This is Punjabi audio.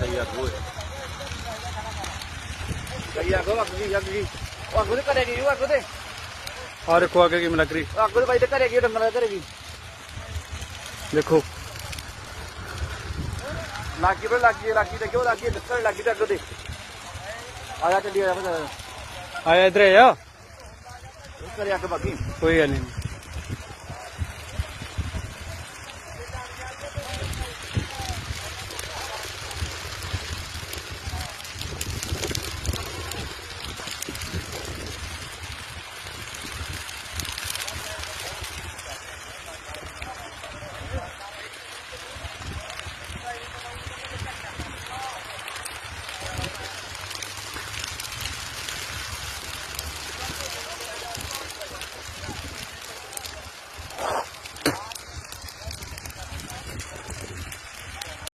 ਗਈ ਅੱਗ ਓਏ ਗਈ ਅੱਗ ਅੱਗ ਗਈ ਅੱਗ ਗਈ ਉਹ ਅੱਗ ਦੇ ਘਰੇ ਗਈ ਆ ਦੇਖੋ ਅੱਗੇ ਕਿਵੇਂ ਲੱਗ ਰਹੀ। ਉਹ ਅੱਗ ਦੇ ਬਾਈ ਦੇ ਘਰੇ ਗਈ ਡੰਗਰਾਂ ਦੇਖੋ। ਲੱਗੀ ਬਰ ਲੱਗੀ ਲੱਗੀ ਤੇ ਕਿਉਂ ਲੱਗੀ ਲੱਕੜ ਲੱਗੀ ਤੇ ਅੱਗ ਦੇ। ਆ ਜਾ ਚੱਲੀ ਆ ਜਾ ਆਇਆ ਇਧਰ ਆ ਘਰੇ ਅੱਗ ਬਾਕੀ ਕੋਈ ਗੱਲ ਨਹੀਂ।